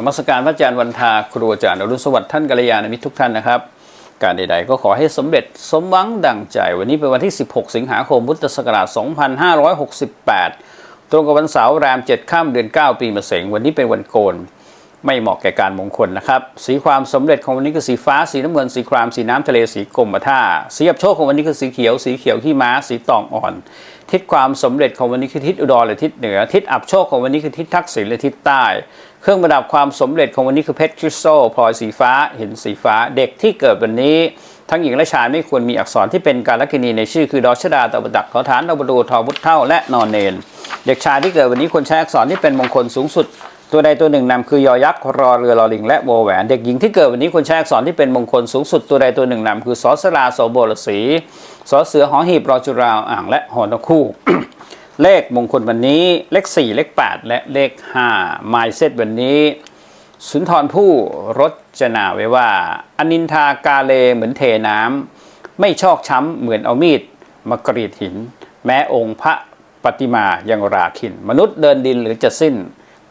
นมัสการพระอาจารย์วันทาครูอาจารย์อรุณสวัสดิ์ท่านกัลยาณมิตรทุกท่านนะครับ การใดๆก็ขอให้สมเร็จสมหวังดังใจ วันนี้เป็นวันที่ 16 สิงหาคมพุทธศักราช 2568 ตรงกับวันเสาร์แรม 7 ข้ามเดือน 9 ปีมะเสงวันนี้เป็นวันโกน ไม่เหมาะแก่การมงคลนะครับ สีความสำเร็จของวันนี้คือสีฟ้า สีน้ำเงิน สีคราม สีน้ำทะเล สีกรมท่า สีอับโชคของวันนี้คือสีเขียว สีเขียวขี้ม้า สีตองอ่อน ทิศความสำเร็จของวันนี้คือทิศอุดรและทิศเหนือ ทิศอับโชคของวันนี้คือทิศทักษิณและทิศใต้ เครื่องประดับความสำเร็จของวันนี้คือเพชรคริสตัลพลอยสีฟ้า หินสีฟ้า เด็กที่เกิดวันนี้ทั้งหญิงและชายไม่ควรมีอักษรที่เป็นการลักษณีในชื่อคือดอชดาตบดักขอฐานดบดูทอบุตเท่าและนอนเนน เด็กชายที่เกิดวันนี้ควรใช้อักษรที่เป็นมงคลสูงสุด ตัวใดตัวหนึ่งนำคือยอยักษ์รอเรือรอลิง และโบแหวน เด็กหญิงที่เกิดวันนี้ควรใช้อักษรที่เป็นมงคลสูงสุดตัวใดตัวหนึ่งนำคือสอสราโสโบรสีสอเสือหอหีบรอจุราอ่างและหอนกคู่ เลขมงคลวันนี้เลข 4 เลข 8 และเลข5ไมเซตวันนี้ สุนทรผู้รจนาไว้ว่า อนินทากาเลเหมือนเทน้ำไม่ชอกช้ำเหมือนเอามีดมากรีดหิน แม้องค์พระปฏิมายังราคิน มนุษย์เดินดินหรือจะสิ้น